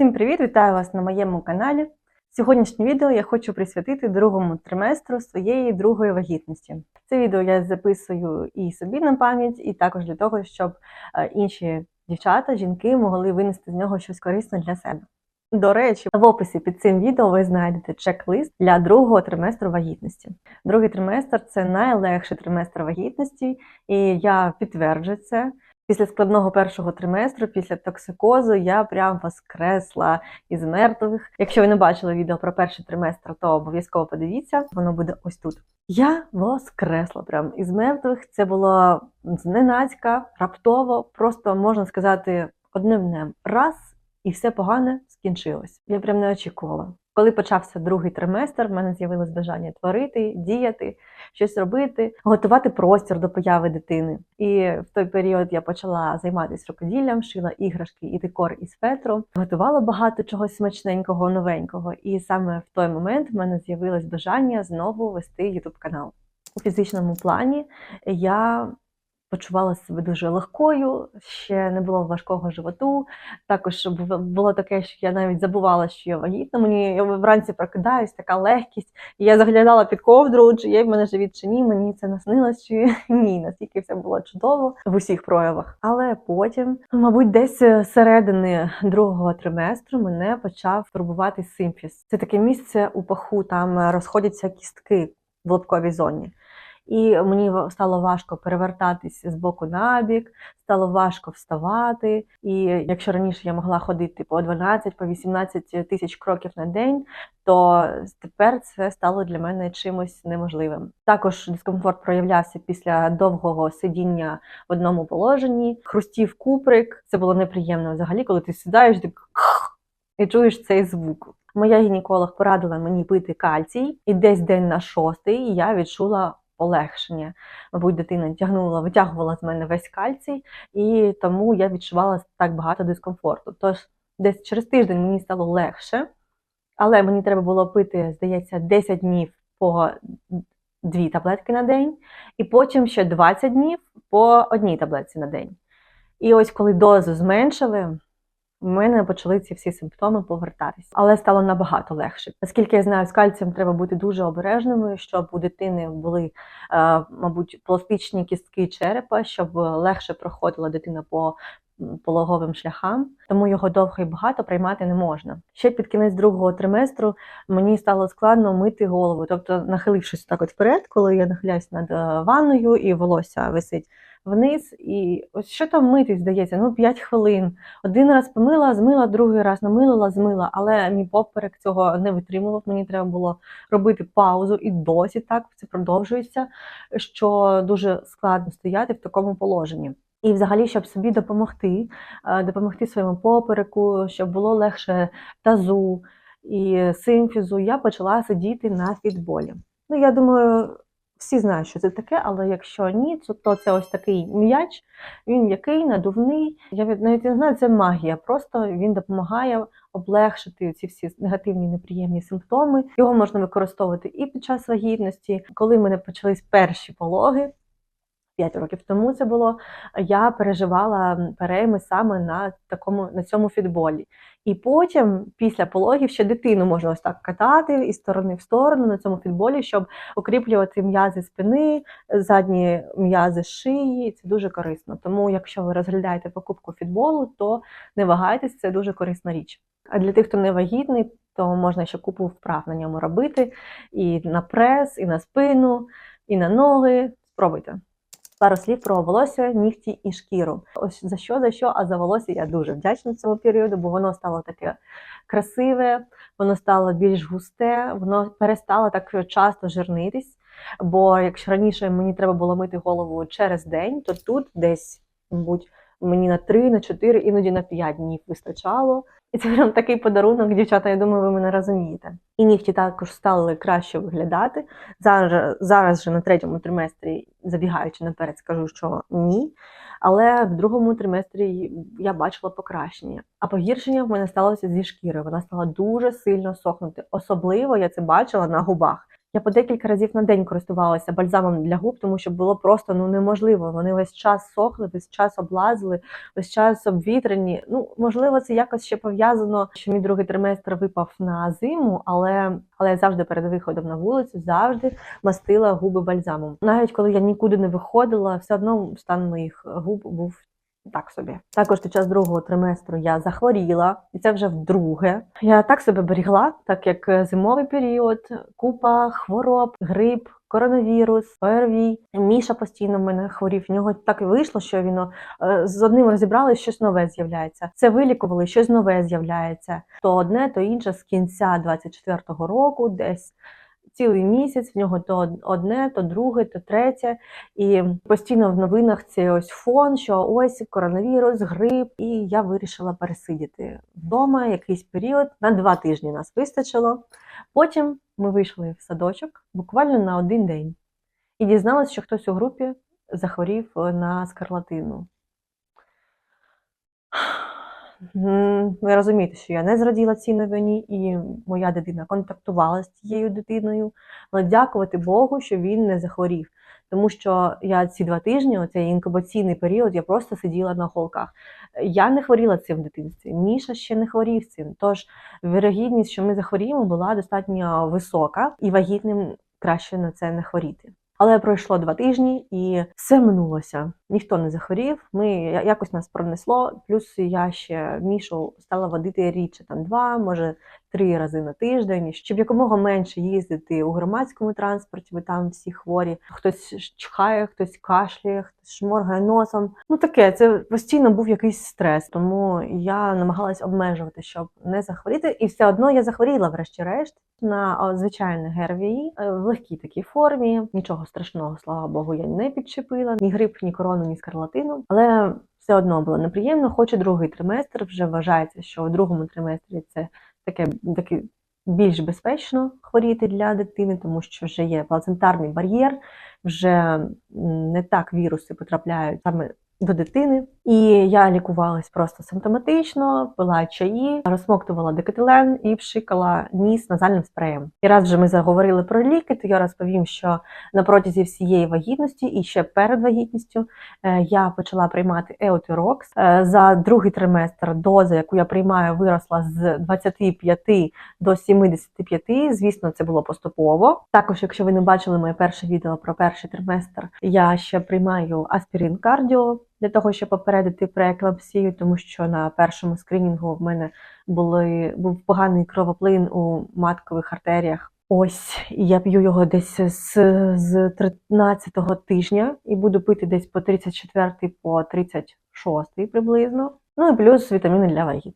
Всім привіт! Вітаю вас на моєму каналі. Сьогоднішнє відео я хочу присвятити другому триместру своєї другої вагітності. Це відео я записую і собі на пам'ять, і також для того, щоб е, інші дівчата, жінки могли винести з нього щось корисне для себе. До речі, в описі під цим відео ви знайдете чек-лист для другого триместру вагітності. Другий триместр це найлегший триместр вагітності, і я підтверджую це. Після складного першого триместру, після токсикозу, я прям воскресла із мертвих. Якщо ви не бачили відео про перший триместр, то обов'язково подивіться, воно буде ось тут. Я воскресла прям із мертвих. Це було зненацька, раптово, просто можна сказати, одним днем раз, і все погане скінчилось. Я прям не очікувала. Коли почався другий триместр, в мене з'явилось бажання творити, діяти, щось робити, готувати простір до появи дитини. І в той період я почала займатися рукоділлям, шила іграшки і декор із фетру, готувала багато чогось смачненького, новенького. І саме в той момент в мене з'явилось бажання знову вести ютуб канал. У фізичному плані я почувала себе дуже легкою, ще не було важкого животу. Також було таке, що я навіть забувала, що я вагітна. Мені я вранці прокидаюсь, така легкість. І я заглядала під ковдру, чи є в мене живіт, чи ні. Мені це наснилось, чи ні. Наскільки все було чудово в усіх проявах. Але потім, мабуть, десь середини другого триместру мене почав турбувати симфіз. Це таке місце у паху, там розходяться кістки в лобковій зоні. І мені стало важко перевертатись з боку на бік, стало важко вставати. І якщо раніше я могла ходити по 12 по 18 тисяч кроків на день, то тепер це стало для мене чимось неможливим. Також дискомфорт проявлявся після довгого сидіння в одному положенні, хрустів куприк. Це було неприємно взагалі, коли ти сідаєш ти і чуєш цей звук. Моя гінеколог порадила мені пити кальцій, і десь день на шостий я відчула полегшення. Мабуть, дитина тягнула, витягувала з мене весь кальцій, і тому я відчувала так багато дискомфорту. Тож десь через тиждень мені стало легше, але мені треба було пити, здається, 10 днів по дві таблетки на день, і потім ще 20 днів по одній таблетці на день. І ось коли дозу зменшили в мене почали ці всі симптоми повертатися, але стало набагато легше. Наскільки я знаю, з кальцієм треба бути дуже обережними, щоб у дитини були, е, мабуть, пластичні кістки черепа, щоб легше проходила дитина по пологовим шляхам, тому його довго і багато приймати не можна. Ще під кінець другого триместру мені стало складно мити голову, тобто нахилившись так от вперед, коли я нахиляюсь над е, ванною і волосся висить вниз, і ось що там мити, здається, ну 5 хвилин. Один раз помила, змила, другий раз намилила, змила, але мій поперек цього не витримував. Мені треба було робити паузу, і досі так це продовжується, що дуже складно стояти в такому положенні. І, взагалі, щоб собі допомогти, е, допомогти своєму попереку, щоб було легше тазу і симфізу, я почала сидіти на фітболі. Ну, я думаю, всі знають, що це таке, але якщо ні, то це ось такий м'яч, він м'який, надувний. Я навіть не знаю, це магія. Просто він допомагає облегшити ці всі негативні неприємні симптоми. Його можна використовувати і під час вагітності, коли в мене почались перші пологи. 5 років тому це було, я переживала перейми саме на такому на цьому фітболі. І потім, після пологів, ще дитину можна ось так катати із сторони в сторону на цьому фітболі, щоб укріплювати м'язи спини, задні м'язи шиї. Це дуже корисно. Тому, якщо ви розглядаєте покупку фітболу, то не вагайтесь, це дуже корисна річ. А для тих, хто не вагітний, то можна ще купу вправ на ньому робити і на прес, і на спину, і на ноги. Спробуйте. Пару слів про волосся, нігті і шкіру. Ось за що, за що, а за волосся я дуже вдячна цьому періоду, бо воно стало таке красиве, воно стало більш густе, воно перестало так часто жирнитись. Бо якщо раніше мені треба було мити голову через день, то тут десь, мабуть, мені на 3, на 4, іноді на 5 днів вистачало. І це прям такий подарунок, дівчата, я думаю, ви мене розумієте. І нігті також стали краще виглядати. Зараз зараз же на третьому триместрі, забігаючи наперед, скажу, що ні. Але в другому триместрі я бачила покращення. А погіршення в мене сталося зі шкіри. Вона стала дуже сильно сохнути. Особливо я це бачила на губах. Я по декілька разів на день користувалася бальзамом для губ, тому що було просто ну неможливо. Вони весь час сохли, весь час облазили, весь час обвітрені. Ну можливо, це якось ще пов'язано, що мій другий триместр випав на зиму, але але я завжди перед виходом на вулицю завжди мастила губи бальзамом. Навіть коли я нікуди не виходила, все одно стан моїх губ був так собі. Також під час другого триместру я захворіла, і це вже вдруге. Я так себе берігла, так як е, зимовий період, купа хвороб, грип. Коронавірус, ОРВІ. Міша постійно в мене хворів. В нього так і вийшло, що він е, з одним розібрали, щось нове з'являється. Це вилікували, щось нове з'являється. То одне, то інше з кінця 24-го року, десь цілий місяць, в нього то одне, то друге, то третє. І постійно в новинах це ось фон, що ось коронавірус, грип. І я вирішила пересидіти вдома якийсь період. На два тижні нас вистачило. Потім ми вийшли в садочок буквально на один день і дізналися, що хтось у групі захворів на скарлатину. Ви розумієте, що я не зраділа цій новині, і моя дитина контактувала з тією дитиною. Але дякувати Богу, що він не захворів. Тому що я ці два тижні, оцей інкубаційний період, я просто сиділа на холках. Я не хворіла цим в дитинстві. Міша ще не хворів цим. Тож вирогідність, що ми захворіємо, була достатньо висока, і вагітним краще на це не хворіти. Але пройшло два тижні і все минулося. Ніхто не захворів. Ми якось нас пронесло. Плюс я ще мішу стала водити рідше там два, може три рази на тиждень, щоб якомога менше їздити у громадському транспорті, бо там всі хворі. Хтось чхає, хтось кашляє, хтось шморгає носом. Ну таке, це постійно був якийсь стрес. Тому я намагалась обмежувати, щоб не захворіти. І все одно я захворіла, врешті-решт, на звичайне ГРВІ е, в легкій такій формі. Нічого страшного, слава Богу, я не підчепила ні грип, ні корону, ні скарлатину. Але все одно було неприємно, хоч і другий триместр вже вважається, що у другому триместрі це таке таке більш безпечно хворіти для дитини, тому що вже є плацентарний бар'єр, вже не так віруси потрапляють саме до дитини. І я лікувалась просто симптоматично, пила чаї, розсмоктувала декетилен і пшикала ніс назальним спреєм. І раз вже ми заговорили про ліки, то я розповім, що на протязі всієї вагітності і ще перед вагітністю е, я почала приймати еотирокс. Е, за другий триместр доза, яку я приймаю, виросла з 25 до 75. Звісно, це було поступово. Також, якщо ви не бачили моє перше відео про перший триместр, я ще приймаю аспірин кардіо для того, щоб попередити прееклампсію, тому що на першому скринінгу в мене були, був поганий кровоплин у маткових артеріях. Ось, я п'ю його десь з з 13-го тижня і буду пити десь по 34-й, по 36-й приблизно. Ну і плюс вітаміни для вагітних.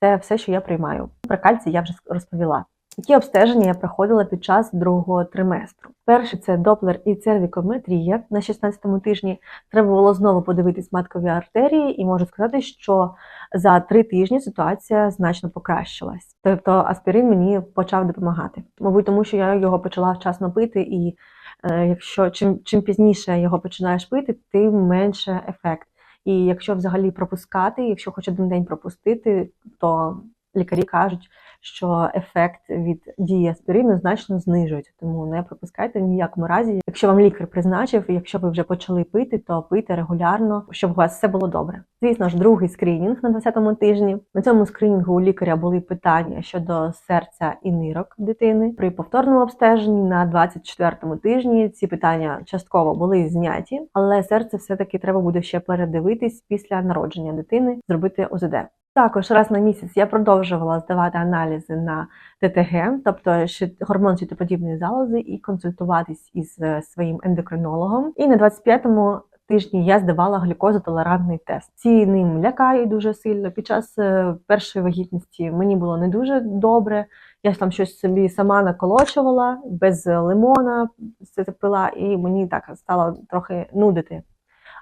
Це все, що я приймаю. Про кальцій я вже розповіла. Які обстеження я проходила під час другого триместру? Перше це доплер і цервікометрія на 16-му тижні. Треба було знову подивитись маткові артерії, і можу сказати, що за три тижні ситуація значно покращилась. Тобто аспірин мені почав допомагати. Мабуть, тому що я його почала вчасно пити, і е, якщо чим чим пізніше його починаєш пити, тим менше ефект. І якщо взагалі пропускати, якщо хоч один день пропустити, то лікарі кажуть, що ефект від дії аспірину значно знижується, тому не пропускайте в ніякому разі. Якщо вам лікар призначив, якщо ви вже почали пити, то пийте регулярно, щоб у вас все було добре. Звісно ж, другий скринінг на 20-му тижні. На цьому скринінгу у лікаря були питання щодо серця і нирок дитини. При повторному обстеженні на 24-му тижні ці питання частково були зняті, але серце все-таки треба буде ще передивитись після народження дитини, зробити ОЗД. Також раз на місяць я продовжувала здавати аналізи на ТТГ, тобто гормон щитоподібної залози, і консультуватись із е, своїм ендокринологом. І на 25-му тижні я здавала глюкозотолерантний тест. Ці ним лякають дуже сильно. Під час е, першої вагітності мені було не дуже добре. Я там щось собі сама наколочувала без лимона, це пила, і мені так стало трохи нудити.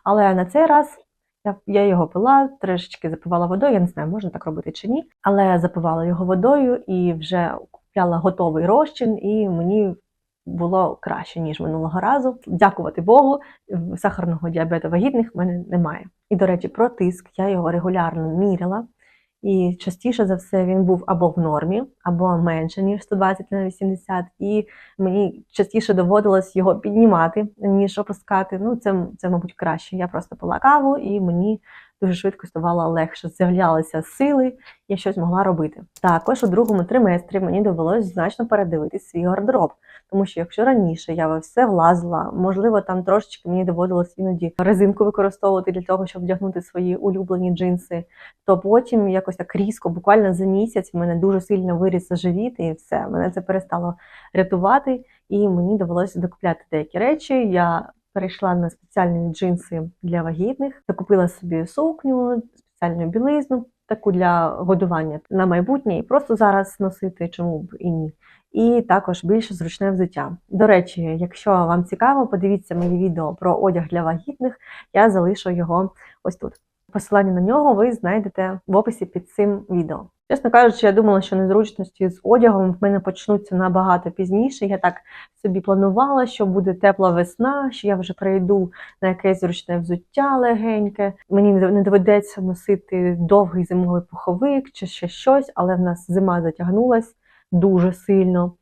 Але на цей раз. Я я його пила, трішечки запивала водою, я не знаю, можна так робити чи ні. Але запивала його водою і вже купляла готовий розчин, і мені було краще, ніж минулого разу. Дякувати Богу, сахарного діабету вагітних в мене немає. І, до речі, про тиск я його регулярно міряла. І частіше за все він був або в нормі, або менше, ніж 120 на 80, і мені частіше доводилось його піднімати, ніж опускати. Ну, це, це мабуть, краще. Я просто пила каву, і мені дуже швидко ставало легше, з'являлися сили, я щось могла робити. Також у другому триместрі мені довелось значно передивитись свій гардероб, тому що якщо раніше я все влазила, можливо, там трошечки мені доводилось іноді резинку використовувати для того, щоб вдягнути свої улюблені джинси, то потім якось так різко, буквально за місяць, в мене дуже сильно виріс живіт, і все мене це перестало рятувати, і мені довелося докупляти деякі речі. Я перейшла на спеціальні джинси для вагітних, закупила собі сукню, спеціальну білизну, таку для годування на майбутнє, і просто зараз носити, чому б і ні. І також більш зручне взуття. До речі, якщо вам цікаво, подивіться моє відео про одяг для вагітних, я залишу його ось тут. Посилання на нього ви знайдете в описі під цим відео. Чесно кажучи, я думала, що незручності з одягом в мене почнуться набагато пізніше. Я так собі планувала, що буде тепла весна, що я вже прийду на якесь зручне взуття легеньке. Мені не доведеться носити довгий зимовий пуховик чи ще щось, але в нас зима затягнулась дуже сильно.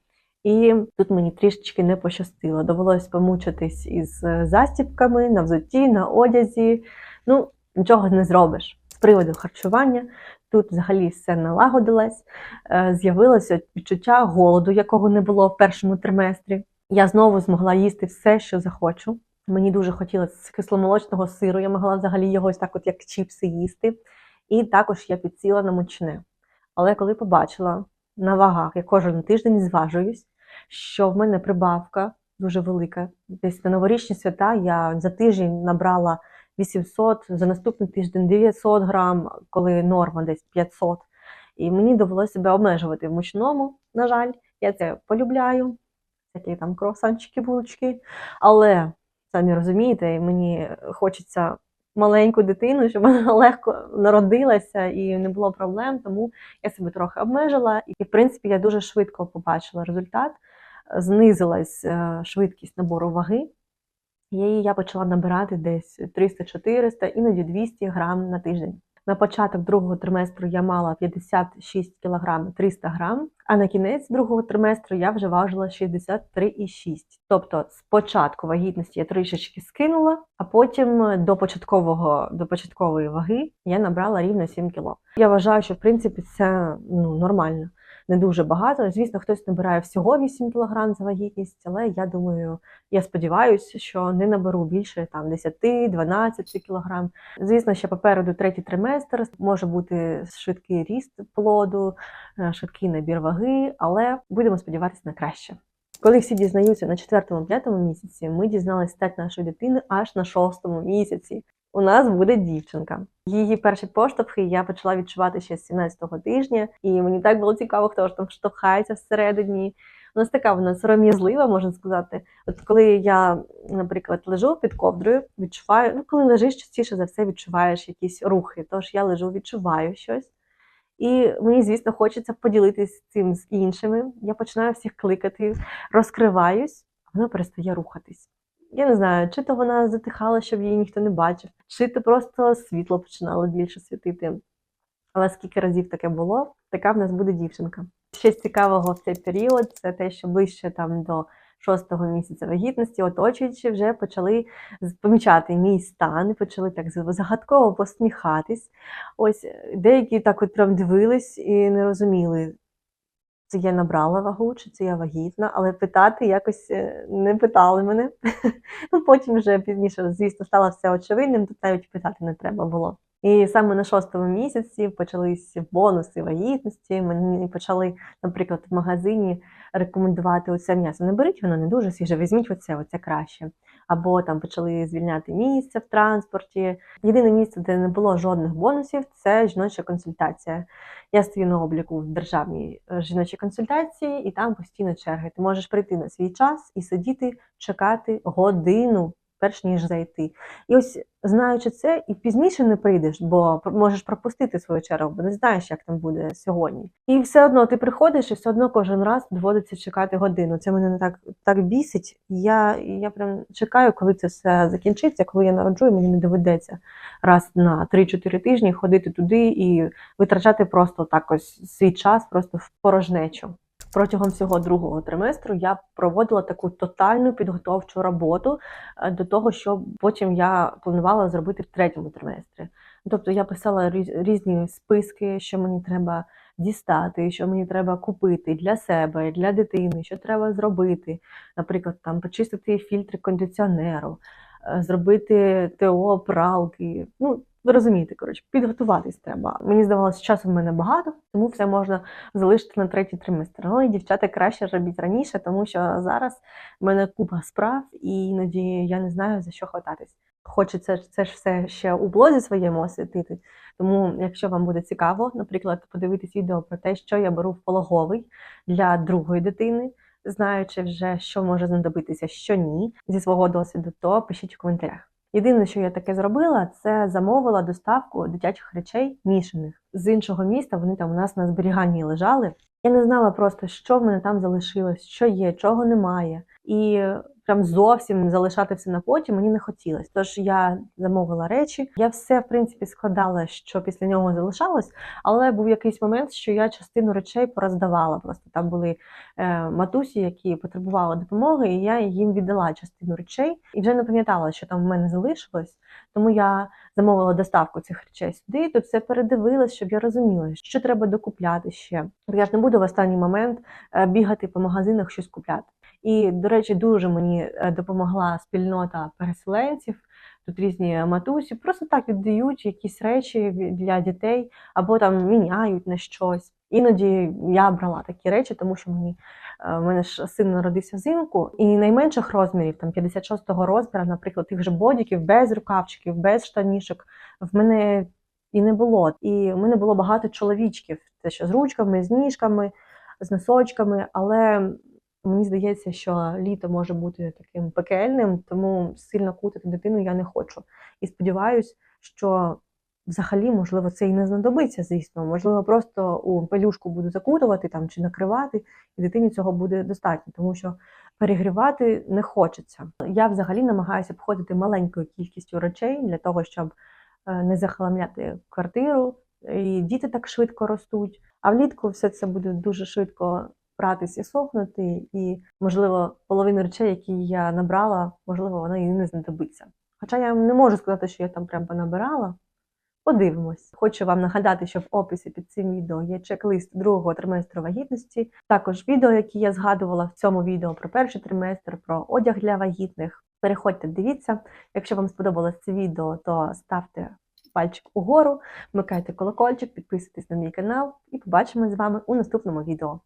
І тут мені трішечки не пощастило. Довелось помучитись із застібками на взутті, на одязі. Ну, нічого не зробиш. З приводу харчування тут взагалі все налагодилось, е, з'явилося відчуття голоду, якого не було в першому триместрі. Я знову змогла їсти все, що захочу. Мені дуже хотілося кисломолочного сиру, я могла взагалі його ось так, от як чіпси їсти. І також я підсіла на мучне. Але коли побачила на вагах, я кожен тиждень зважуюсь, що в мене прибавка дуже велика. Десь на новорічні свята я за тиждень набрала 800, за наступний тиждень 900 грам, коли норма десь 500. І мені довелося себе обмежувати в мучному, на жаль, я це полюбляю. Такі там круасанчики, булочки. Але, самі розумієте, мені хочеться маленьку дитину, щоб вона легко народилася і не було проблем, тому я себе трохи обмежила. І, в принципі, я дуже швидко побачила результат. Знизилась е, швидкість набору ваги. Її я почала набирати десь 300-400, іноді 200 грам на тиждень. На початок другого триместру я мала 56 кг 300 грам, а на кінець другого триместру я вже важила 63,6. Тобто спочатку вагітності я трішечки скинула, а потім до початкового до початкової ваги я набрала рівно 7 кг. Я вважаю, що в принципі це ну, нормально не дуже багато. Звісно, хтось набирає всього 8 кг за вагітність, але я думаю, я сподіваюся, що не наберу більше там 10-12 кг. Звісно, ще попереду третій триместр може бути швидкий ріст плоду, е, швидкий набір ваги, але будемо сподіватися на краще. Коли всі дізнаються на четвертому-п'ятому місяці, ми дізналися стать нашої дитини аж на шостому місяці у нас буде дівчинка. Її перші поштовхи я почала відчувати ще з 17-го тижня, і мені так було цікаво, хто ж там штовхається всередині. У нас така вона сором'язлива, можна сказати. От коли я, наприклад, лежу під ковдрою, відчуваю, ну коли лежиш, частіше за все відчуваєш якісь рухи. Тож я лежу, відчуваю щось. І мені, звісно, хочеться поділитися цим з іншими. Я починаю всіх кликати, розкриваюсь, а вона перестає рухатись. Я не знаю, чи то вона затихала, щоб її ніхто не бачив, чи то просто світло починало більше світити. Але скільки разів таке було, така в нас буде дівчинка. Щось цікавого в цей період це те, що ближче там до шостого місяця вагітності, оточуючи, вже почали помічати мій стан, почали так загадково посміхатись. Ось деякі так от прям дивились і не розуміли, це я набрала вагу, чи це я вагітна, але питати якось е, не питали мене. ну Потім вже пізніше, звісно, стало все очевидним, тут навіть питати не треба було. І саме на шостому місяці почалися бонуси вагітності. Мені почали, наприклад, в магазині рекомендувати оце м'ясо. Не беріть воно не дуже свіже, візьміть оце, оце краще. Або там почали звільняти місце в транспорті. Єдине місце, де не було жодних бонусів, це жіноча консультація. Я стою на обліку в державній е, жіночій консультації, і там постійно черги. Ти можеш прийти на свій час і сидіти, чекати годину перш ніж зайти. І ось знаючи це, і пізніше не прийдеш, бо можеш пропустити свою чергу, бо не знаєш, як там буде сьогодні. І все одно ти приходиш, і все одно кожен раз доводиться чекати годину. Це мене не так, так бісить. Я, я прям чекаю, коли це все закінчиться, коли я народжу, і мені не доведеться раз на 3-4 тижні ходити туди і витрачати просто так ось свій час просто в порожнечу. Протягом всього другого триместру я проводила таку тотальну підготовчу роботу е, до того, що потім я планувала зробити в третьому триместрі. Тобто я писала різ- різні списки, що мені треба дістати, що мені треба купити для себе, для дитини, що треба зробити. Наприклад, там почистити фільтри кондиціонеру, зробити ТО пралки. Ну, ви розумієте, коротше, підготуватись треба. Мені здавалося, часу в мене багато, тому все можна залишити на третій триместр. Ну і дівчата краще робіть раніше, тому що зараз в мене купа справ, і іноді я не знаю за що хвататись. Хочеться це ж все ще у блозі своєму освітити. Тому, якщо вам буде цікаво, наприклад, подивитись відео про те, що я беру в пологовий для другої дитини, знаючи вже, що може знадобитися, що ні, зі свого досвіду, то пишіть у коментарях. Єдине, що я таке зробила, це замовила доставку дитячих речей мішаних з іншого міста. Вони там у нас на зберіганні лежали. Я не знала просто, що в мене там залишилось, що є, чого немає. І прям зовсім залишати все на потім мені не хотілося. Тож я замовила речі. Я все, в принципі, складала, що після нього залишалось, але був якийсь момент, що я частину речей пороздавала. Просто там були е, матусі, які потребували допомоги, і я їм віддала частину речей і вже не пам'ятала, що там в мене залишилось. Тому я замовила доставку цих речей сюди. Тут все передивилась, щоб я розуміла, що треба докупляти ще. Бо Я ж не буду в останній момент е, бігати по магазинах щось купляти. І, до речі, дуже мені е, допомогла спільнота переселенців. Тут різні матусі просто так віддають якісь речі для дітей або там міняють на щось. Іноді я брала такі речі, тому що мені е, в мене ж син народився взимку, і найменших розмірів, там 56-го розміру, наприклад, тих же бодіків, без рукавчиків, без штанішок, в мене і не було. І в мене було багато чоловічків, це що з ручками, з ніжками, з носочками, але мені здається, що літо може бути таким пекельним, тому сильно кутати дитину я не хочу. І сподіваюся, що взагалі, можливо, це і не знадобиться, звісно. Можливо, просто у пелюшку буду закутувати там чи накривати, і дитині цього буде достатньо, тому що перегрівати не хочеться. Я взагалі намагаюся обходити маленькою кількістю речей для того, щоб е, не захламляти квартиру. І діти так швидко ростуть. А влітку все це буде дуже швидко братись і сохнути, і, можливо, половину речей, які я набрала, можливо, вона і не знадобиться. Хоча я не можу сказати, що я там прям понабирала. Подивимось. Хочу вам нагадати, що в описі під цим відео є чек-лист другого триместру вагітності. Також відео, які я згадувала в цьому відео про перший триместр, про одяг для вагітних. Переходьте, дивіться. Якщо вам сподобалось це відео, то ставте пальчик угору, вмикайте колокольчик, підписуйтесь на мій канал і побачимось з вами у наступному відео.